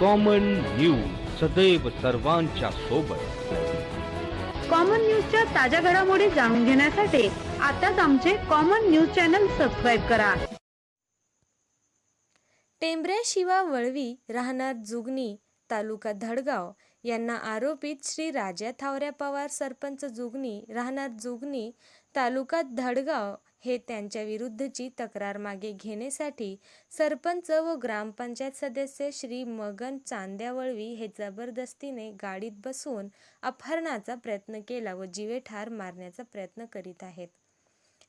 Common news सदैव सर्वांच्या सोबत. कॉमन न्यूजच्या ताज्या घडामोडी जाणून घेण्यासाठी आताच आमचे कॉमन न्यूज चॅनल सबस्क्राईब करा. टेंबऱ्या शिवा वळवी राहणार जुगनी तालुका धडगाव यांना आरोपित श्री राजा थावऱ्या पवार सरपंच जुगनी राहणार जुगनी तालुका धडगाव हे त्यांच्या विरुद्धची तक्रार मागे घेण्यासाठी सरपंच व ग्रामपंचायत सदस्य श्री मगन चांद्यावळवी हे जबरदस्तीने गाडीत बसवून अपहरणाचा प्रयत्न केला व जीवे ठार मारण्याचा प्रयत्न करीत आहेत.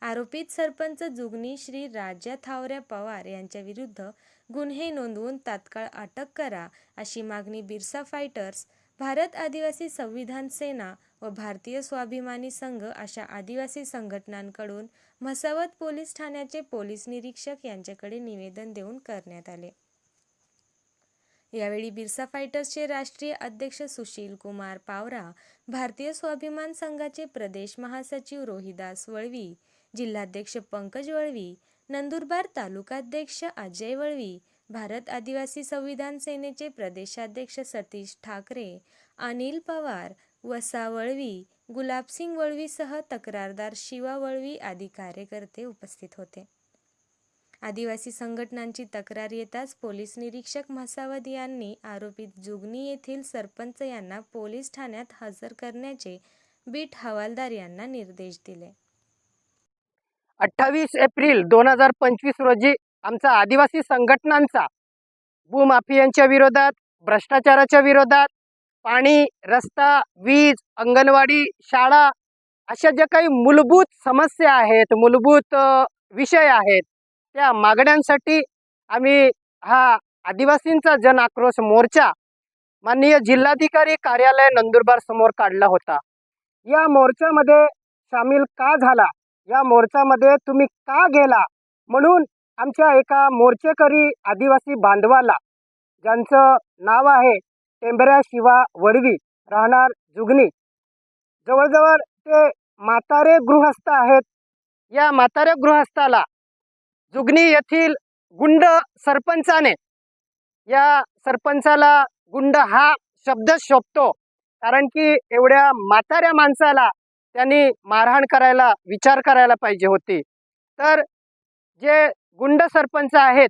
आरोपित सरपंच जुगनी श्री राजा थावऱ्या पवार यांच्याविरुद्ध गुन्हे नोंदवून तात्काळ अटक करा अशी मागणी बिरसा फायटर्स भारत आदिवासी संविधान सेना व भारतीय स्वाभिमानी संघ अशा आदिवासी संघटनांकडून म्हसावत पोलीस ठाण्याचे पोलीस निरीक्षक यांच्याकडे निवेदन देऊन करण्यात आले. यावेळी बिरसा फायटर्सचे राष्ट्रीय अध्यक्ष सुशील कुमार पावरा भारतीय स्वाभिमान संघाचे प्रदेश महासचिव रोहिदास वळवी जिल्हाध्यक्ष पंकज वळवी नंदुरबार तालुकाध्यक्ष अजय वळवी भारत आदिवासी संविधान सेनेचे प्रदेशाध्यक्ष सतीश ठाकरे अनिल पवार वसा वळवी गुलाबसिंग वळवीसह तक्रारदार शिवा वळवी आदी कार्यकर्ते उपस्थित होते. आदिवासी संघटनांची तक्रार येताच पोलीस निरीक्षक म्हसावद यांनी आरोपित जुगनी येथील सरपंच यांना पोलीस ठाण्यात हजर करण्याचे बीट हवालदार यांना निर्देश दिले. अठ्ठावीस एप्रिल दोन हजार पंचवीस रोजी आमचा आदिवासी संघटनांचा भूमाफियांच्या विरोधात भ्रष्टाचाराच्या विरोधात पाणी रस्ता वीज अंगणवाडी शाळा अशा ज्या काही मूलभूत समस्या आहेत मूलभूत विषय आहेत त्या मागण्यांसाठी आम्ही हा आदिवासींचा जन आक्रोश मोर्चा माननीय जिल्हाधिकारी कार्यालय नंदुरबार समोर काढला होता. या मोर्चामध्ये सामील का झाला? या मोर्चामध्ये तुम्ही का गेला? म्हणून आमच्या एका मोर्चेकरी आदिवासी बांधवाला ज्यांचं नाव आहे टेंबऱ्या शिवा वडवी राहणार जुगनी. जवळजवळ ते म्हातारे गृहस्थ आहेत. या म्हातारे गृहस्थाला जुगनी येथील गुंड सरपंचाने या सरपंचाला गुंड हा शब्द शोभतो कारण की एवढ्या म्हाताऱ्या माणसाला त्यांनी मारहाण करायला विचार करायला पाहिजे होती. तर जे गुंड सरपंच आहेत.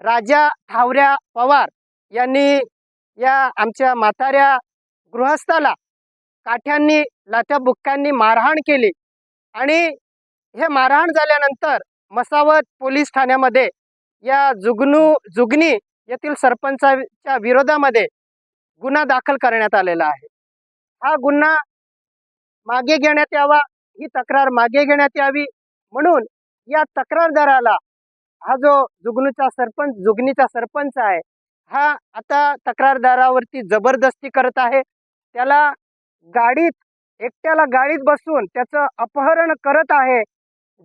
राजा ठावऱ्या पवार यांनी या आमच्या म्हाताऱ्या गृहस्थाला काठ्यांनी लाथ्या बुक्क्यांनी मारहाण केली. आणि हे मारहाण झाल्यानंतर मसावत पोलीस ठाण्यामध्ये या जुगनू जुगनी येथील सरपंचाच्या विरोधामध्ये गुन्हा दाखल करण्यात आलेला आहे. हा गुन्हा मागे घेण्यात यावा ही तक्रार मागे घेण्यात यावी म्हणून या तक्रारदाराला हा जो जुगनूचा सरपंच जुगनीचा सरपंच आहे हा आता तक्रारदारावरती जबरदस्ती करत आहे. त्याला गाडीत एकट्याला गाडीत बसून त्याचं अपहरण करत आहे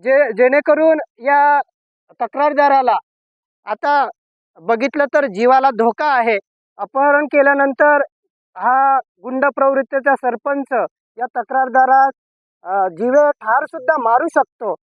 जे जेणेकरून या तक्रारदाराला आता बघितलं तर जीवाला धोका आहे. अपहरण केल्यानंतर हा गुंड प्रवृत्तीचा सरपंच या तक्रारदारास जीवे ठार सुद्धा मारू शकतो.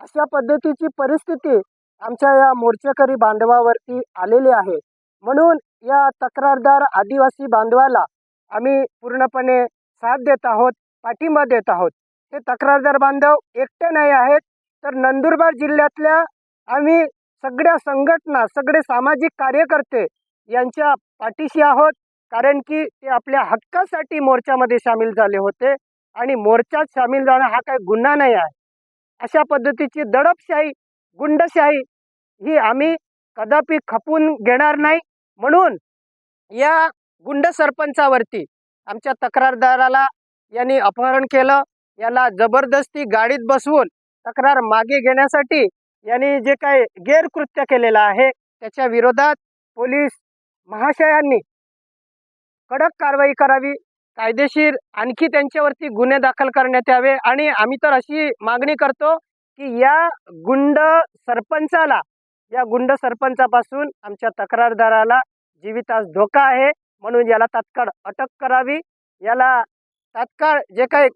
अशा पद्धतीची परिस्थिती आमच्या या मोर्चेकरी बांधवावरती आलेले आहे. म्हणून या तक्रारदार आदिवासी बांधवाला आम्ही पूर्णपणे साथ देत आहोत पाठिंबा देत आहोत. हे तक्रारदार बांधव एकटे नाही आहेत तर नंदुरबार जिल्ह्यातल्या आम्ही सगळ्या संघटना सगळे सामाजिक कार्यकर्ते यांच्या पाठीशी आहोत कारण की ते आपल्या हक्कासाठी मोर्चामध्ये सामील झाले होते आणि मोर्चात सामील जाणं हा काही गुन्हा नाही आहे. अशा पद्धतीची दडपशाही गुंडशाही ही आम्ही कदापि खपून घेणार नाही. म्हणून या गुंड सरपंचावरती आमच्या तक्रारदाराला यांनी अपहरण केलं. याला जबरदस्ती गाडीत बसवून तक्रार मागे घेण्यासाठी यांनी जे काही गैरकृत्य केलेलं आहे त्याच्या विरोधात पोलीस महाशयांनी कडक कारवाई करावी कायदेशीर आणखी त्यांच्यावरती गुन्हे दाखल करण्यात यावे. आणि आम्ही तर अशी मागणी करतो की या गुंड सरपंचाला या गुंड सरपंचापासून आमच्या तक्रारदाराला जीवितास धोका आहे. म्हणून याला तात्काळ अटक करावी. याला तात्काळ जे काही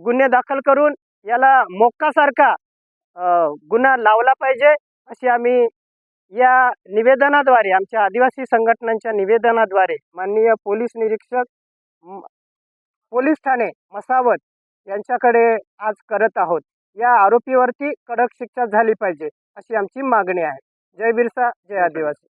गुन्हे दाखल करून याला मोक्कासारखा गुन्हा लावला पाहिजे अशी आम्ही या निवेदनाद्वारे आमच्या आदिवासी संघटनांच्या निवेदनाद्वारे माननीय पोलीस निरीक्षक पोलीस ठाणे मसावत यांच्याकडे आज करत आहोत. या आरोपीवरती कडक शिक्षा झाली पाहिजे अशी आमची मागणी आहे. जय बिरसा जय आदिवासी.